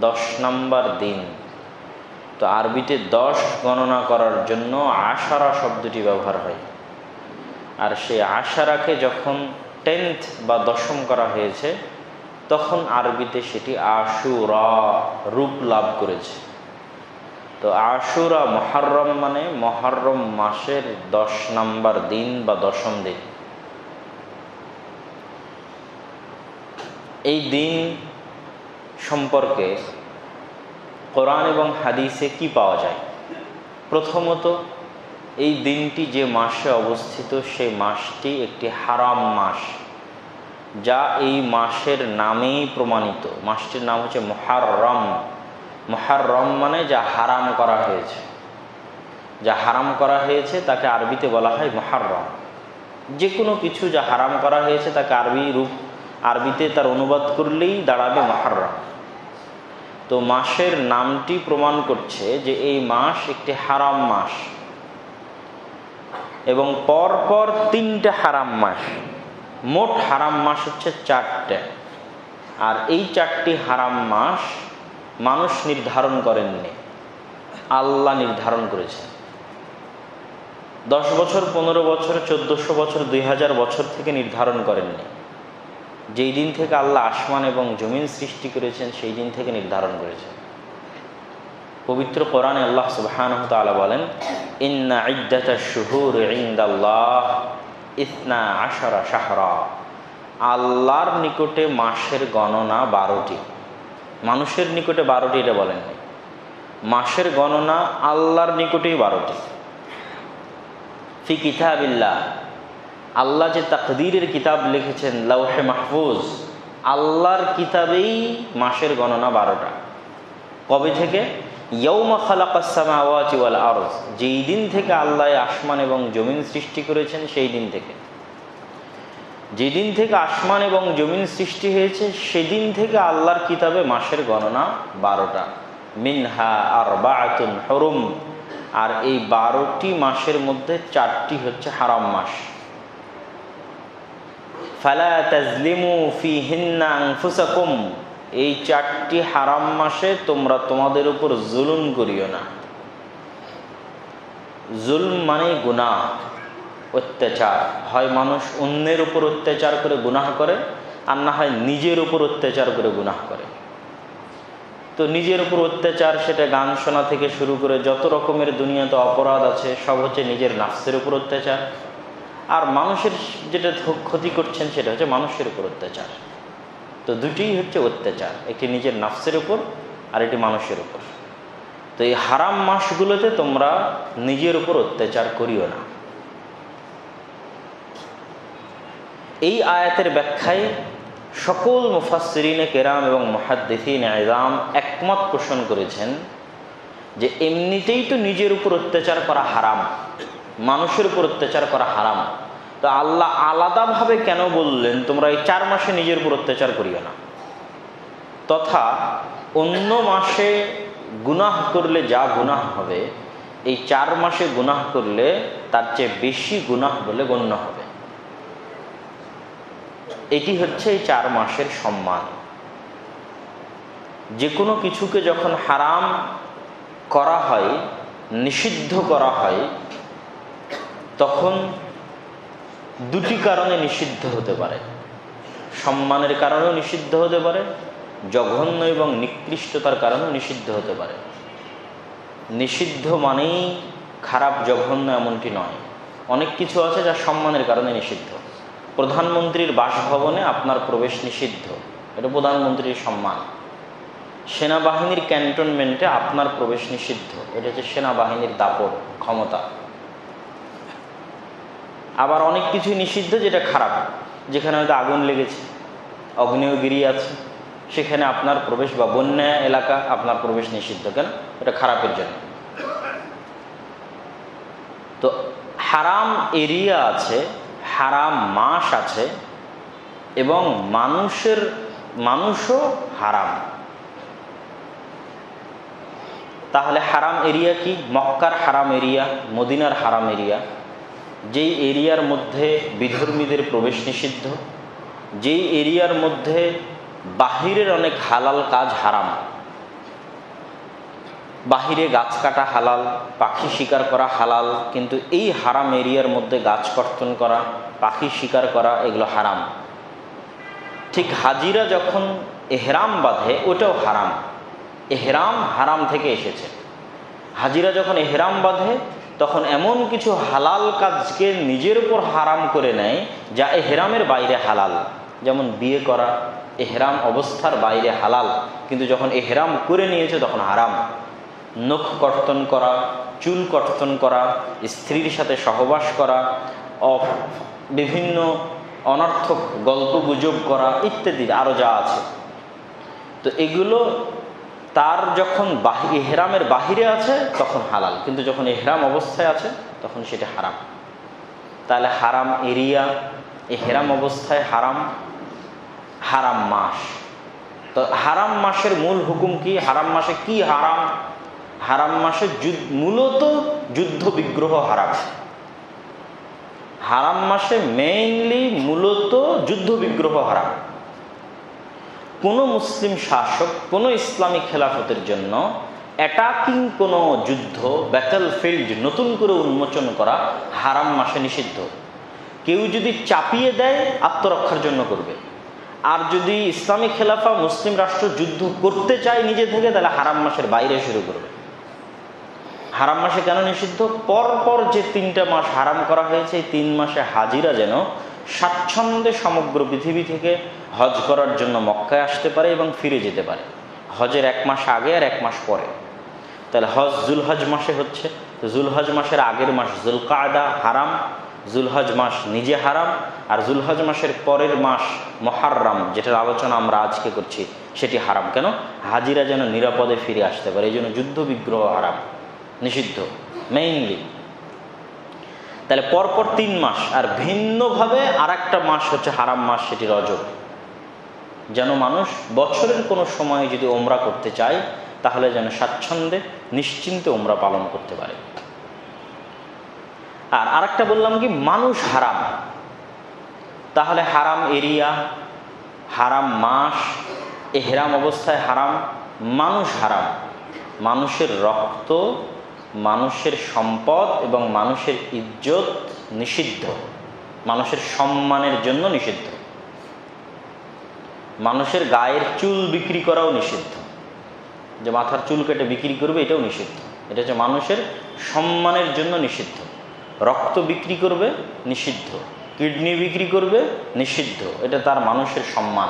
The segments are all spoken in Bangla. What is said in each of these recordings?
দশ নাম্বার দিন। তো আরবিতে দশ গণনা করার জন্য আশারা শব্দটি ব্যবহার হয়। আর সেই আশারাকে যখন টেন্থ বা দশম করা হয়েছে, তখন আরবিতে সেটি আশুরা রূপ লাভ করেছে। তো আশুরা মহারম মানে মহারম মাসের দশ নাম্বার দিন বা দশম দিন। এই দিন সম্পর্কে কোরআন এবং হাদিসে কি পাওয়া যায়? প্রথমত, এই দিনটি যে মাসে অবস্থিত, সেই মাসটি একটি হারাম মাস, যা এই মাসের নামেই প্রমাণিত। মাসটির নাম হচ্ছে মহারম মহারম মানে যা হারাম করা হয়েছে। যা হারাম করা হয়েছে, তাকে আরবিতে বলা হয় মহারম যে কোনো কিছু যা হারাম করা হয়েছে, তাকে আরবি রূপ আরবিতে তার অনুবাদ করলেই দাঁড়াবে মহারম। তো মাসের নামটি প্রমাণ করছে যে এই মাস একটি হারাম মাস এবং পরপর তিনটে হারাম মাস। মোট হারাম মাস হচ্ছে চারটে। আর এই চারটি হারাম মাস মানুষ নির্ধারণ করেননি। আল্লাহ নির্ধারণ করেছেন। দশ বছর, পনেরো বছর, চোদ্দোশো বছর, দুই হাজার বছর থেকে নির্ধারণ করেননি। যেই দিন থেকে আল্লাহ আসমান এবং জমিন সৃষ্টি করেছেন, সেই দিন থেকে নির্ধারণ করেছেন। পবিত্র কোরআনে আল্লাহ সুবহান তালা বলেন, ইন্না ইদ্দাতা ইন্দাল্লাহ আশারা শাহরা। আল্লাহর নিকটে মাসের গণনা বারোটি। মানুষের নিকটে বারোটি এটা বলেন মাসের গণনা আল্লাহর নিকটেই বারোটি। ফি কিতাবিল্লাহ আল্লাহ যে তাকদীরের কিতাব লিখেছেন লৌহে মাহফুজ, আল্লাহর কিতাবেই মাসের গণনা বারোটা। কবে থেকে? ইয়ৌমা খালাকাসমা আওয়াজি ওয়াল আরজ যেই দিন থেকে আল্লাহ আসমান এবং জমিন সৃষ্টি করেছেন, সেই দিন থেকে। যেদিন থেকে আসমান এবং জমিন সৃষ্টি হয়েছে সেদিন থেকে আল্লাহর কিতাবে মাসের গণনা বারোটা। মিনহা আর বাতুন হরুম। আর এই বারোটি মাসের মধ্যে চারটি হচ্ছে হারাম মাস। ফালা তাজলিমু ফি হিন্না আনফুসাকুম। এই চারটি হারাম মাসে তোমরা তোমাদের উপর জুলুম করিও না। জুলম মানে গুনাহ, অত্যাচার। হয় মানুষ অন্যের উপর অত্যাচার করে গুনাহ করে, আর না হয় নিজের উপর অত্যাচার করে গুনাহ করে। তো নিজের উপর অত্যাচার সেটা গান শোনা থেকে শুরু করে যত রকমের দুনিয়াতে অপরাধ আছে, সব হচ্ছে নিজের নাফসের উপর অত্যাচার। আর মানুষের যেটা ক্ষতি করছেন সেটা হচ্ছে মানুষের উপর অত্যাচার। তো দুটিই হচ্ছে অত্যাচার, একটি নিজের নাফসের উপর আর একটি মানুষের উপর। তো এই হারাম মাসগুলোতে তোমরা নিজের উপর অত্যাচার করিও না। এই আয়াতের ব্যাখ্যায় সকল মুফাসরিনে কেরাম এবং মহাদ্দিন আজাম একমত পোষণ করেছেন যে এমনিতেই তো নিজের উপর অত্যাচার করা হারাম। মানুষের উপর অত্যাচার করা হারাম। তো আল্লাহ আলাদাভাবে কেন বললেন, তোমরা এই চার মাসে নিজের উপর অত্যাচার করিও না? তথা অন্য মাসে গুনাহ করলে যা গুনাহ হবে, এই চার মাসে গুনাহ করলে তার চেয়ে বেশি গুনাহ বলে গণ্য হবে। এটি হচ্ছে এই চার মাসের সম্মান। যে কোনো কিছুকে যখন হারাম করা হয়, নিষিদ্ধ করা হয় তখন দুটি কারণে নিষিদ্ধ হতে পারে। সম্মানের কারণেও নিষিদ্ধ হতে পারে, জঘন্য এবং নিকৃষ্টতার কারণেও নিষিদ্ধ হতে পারে। নিষিদ্ধ মানেই খারাপ, জঘন্য এমনটি নয়। অনেক কিছু আছে যা সম্মানের কারণে নিষিদ্ধ। প্রধানমন্ত্রীর বাসভবনে আপনার প্রবেশ নিষিদ্ধ। এটা প্রধানমন্ত্রীর সম্মান। সেনাবাহিনীর ক্যান্টনমেন্টে আপনার প্রবেশ নিষিদ্ধ। এটা হচ্ছে সেনাবাহিনীর দাপট, ক্ষমতা। আবার অনেক কিছু নিষিদ্ধ যেটা খারাপ, যেখানে হয়তো আগুন লেগেছে অগ্নেয়গিরি আছে, সেখানে আপনার প্রবেশ বা বন্যা এলাকা আপনার প্রবেশ নিষিদ্ধ, কেন? এটা খারাপের জন্য। তো হারাম এরিয়া আছে, হারাম মাস আছে, এবং মানুষের, মানুষও হারাম। তাহলে হারাম এরিয়া কি? মক্কার হারাম এরিয়া, মদিনার হারাম এরিয়া যেই এরিয়ার মধ্যে বিধর্মীদের প্রবেশ নিষিদ্ধ, যেই এরিয়ার মধ্যে বাহিরের অনেক হালাল কাজ হারাম। বাহিরে গাছ কাটা হালাল, পাখি শিকার করা হালাল, কিন্তু এই হারাম এরিয়ার মধ্যে গাছ কর্তন করা, পাখি শিকার করা, এগুলো হারাম। ঠিক হাজিরা যখন এহরাম বাঁধে, ওটাও হারাম। এহরাম হারাম থেকে এসেছে। হাজিরা যখন এহরাম বাঁধে তখন এমন কিছু হালাল কাজকে নিজের উপর হারাম করে নেয় যা এহরামের বাইরে হালাল। যেমন বিয়ে করা, এহরাম অবস্থার বাইরে হালাল। কিন্তু যখন এহরাম করে নিয়েছে তখন হারাম। নখ কর্তন করা, চুল কর্তন করা, স্ত্রীর সাথে সহবাস করা বিভিন্ন অনর্থক গল্প গুজব করা ইত্যাদি আরও যা আছে। তো এগুলো তার যখন এহরামের বাহিরে আছে, তখন হালাল। কিন্তু যখন এহরাম অবস্থায় আছে, তখন সেটা হারাম। তাহলে হারাম এরিয়া এহরাম অবস্থায় হারাম হারাম মাস। তো হারাম মাসের মূল হুকুম কি? হারাম মাসে কি হারাম? হারাম মাসে মূলত যুদ্ধ বিগ্রহ হারাম। হারাম মাসে মেইনলি মূলত যুদ্ধ বিগ্রহ হারাম। কোনো মুসলিম শাসক, কোনো ইসলামী খেলাফতের জন্য অ্যাটাকিং কোনো যুদ্ধ ব্যাটেল ফিল্ড নতুন করে উন্মোচন করা হারাম মাসে নিষিদ্ধ। কেউ যদি চাপিয়ে দেয়, আত্মরক্ষার জন্য করবে। আর যদি ইসলামী খেলাফা মুসলিম রাষ্ট্র যুদ্ধ করতে চায় নিজে থেকে, তাহলে হারাম মাসের বাইরে শুরু করবে। হারাম মাসে কেন নিষিদ্ধ? পর পর যে তিনটা মাস হারাম করা হয়েছে তিন মাসে হাজিরা যেন স্বাচ্ছন্দ্যে সমগ্র পৃথিবী থেকে হজ করার জন্য মক্কায় আসতে পারে এবং ফিরে যেতে পারে। হজের এক মাস আগে আর এক মাস পরে। তাহলে হজ জুলহজ মাসে হচ্ছে। জুলহজ মাসের আগের মাস জুলকায়দা হারাম, জুলহজ মাস নিজে হারাম, আর জুলহজ মাসের পরের মাস মহাররাম, যেটার আলোচনা আমরা আজকে করছি, সেটি হারাম। কেন? হাজিরা যেন নিরাপদে ফিরে আসতে পারে। এই জন্য যুদ্ধ বিগ্রহ হারাম। নিষিদ্ধ। মেইনলি তাহলে পরপর তিন মাস, আর ভিন্নভাবে আর একটা মাস হচ্ছে হারাম মাস, সেটি রজব। যেন মানুষ বছরের কোনো সময় যদি ওমরা করতে চায়, তাহলে যেন স্বাচ্ছন্দ্যে, নিশ্চিন্তে ওমরা পালন করতে পারে। আর আরেকটা বললাম কি, মানুষ হারাম। তাহলে হারাম এরিয়া, হারাম মাস, এহরাম অবস্থায় হারাম, মানুষ হারাম। মানুষের রক্ত মানুষের সম্পদ এবং মানুষের ইজ্জত নিষিদ্ধ। মানুষের সম্মানের জন্য নিষিদ্ধ। মানুষের গায়ের চুল বিক্রি করাও নিষিদ্ধ। যে মাথার চুল কেটে বিক্রি করবে, এটাও নিষিদ্ধ। এটা হচ্ছে মানুষের সম্মানের জন্য নিষিদ্ধ। রক্ত বিক্রি করবে, নিষিদ্ধ। কিডনি বিক্রি করবে, নিষিদ্ধ। এটা তার মানুষের সম্মান।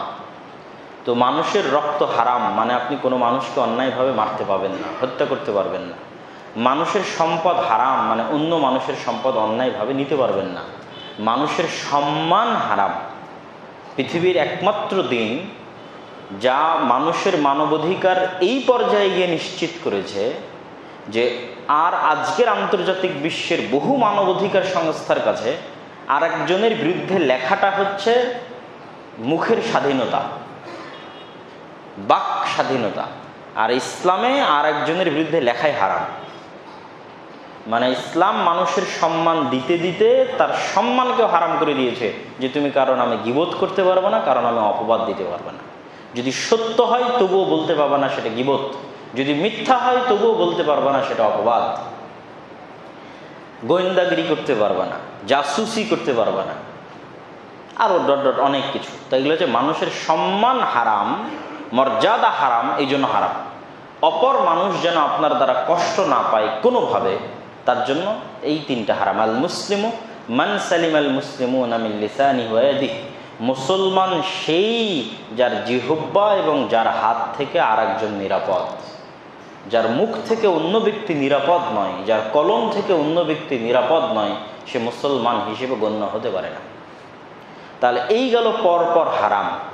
তো মানুষের রক্ত হারাম মানে আপনি কোনো মানুষকে অন্যায়ভাবে মারতে পাবেন না, হত্যা করতে পারবেন না। মানুষের সম্পদ হারাম মানে অন্য মানুষের সম্পদ অন্যায়ভাবে নিতে পারবেন না। মানুষের সম্মান হারাম। পৃথিবীর একমাত্র দিন যা মানুষের মানবাধিকার এই পর্যায়ে গিয়ে নিশ্চিত করেছে যে আর আজকের আন্তর্জাতিক বিশ্বের বহু মানবাধিকার সংস্থার কাছে আর একজনের বিরুদ্ধে লেখাটা হচ্ছে মুখের স্বাধীনতা, বাক স্বাধীনতা। আর ইসলামে আর একজনের বিরুদ্ধে লেখাই হারাম। মানে ইসলাম মানুষের সম্মান দিতে দিতে তার সম্মানকেও হারাম করে দিয়েছে যে তুমি কারণ আমি গিবোধ করতে পারবে না, কারণ আমি অপবাদ দিতে পারবে না। যদি সত্য হয় তবুও বলতে পারবে না সেটা গিবোধ। যদি মিথ্যা হয় তবুও বলতে পারবে না সেটা অপবাদ। গোয়েন্দাগিরি করতে পারবে না, জাসুসি করতে পারবে না। আরও ডট ডট অনেক কিছু। তো এগুলো হচ্ছে মানুষের সম্মান হারাম, মর্যাদা হারাম এই জন্য হারাম। অপর মানুষ যেন আপনার দ্বারা কষ্ট না পায় কোনোভাবে তার জন্য এই তিনটা হারাম। আল মুসলিমু মান সালিম আল মুসলিমু নামিল লিসানি মুসলমান সেই যার জিহুব্বা এবং যার হাত থেকে আর একজন নিরাপদ। যার মুখ থেকে অন্য ব্যক্তি নিরাপদ নয়, যার কলম থেকে অন্য ব্যক্তি নিরাপদ নয়, সে মুসলমান হিসেবে গণ্য হতে পারে না। তাহলে এই গেল পর পর হারাম।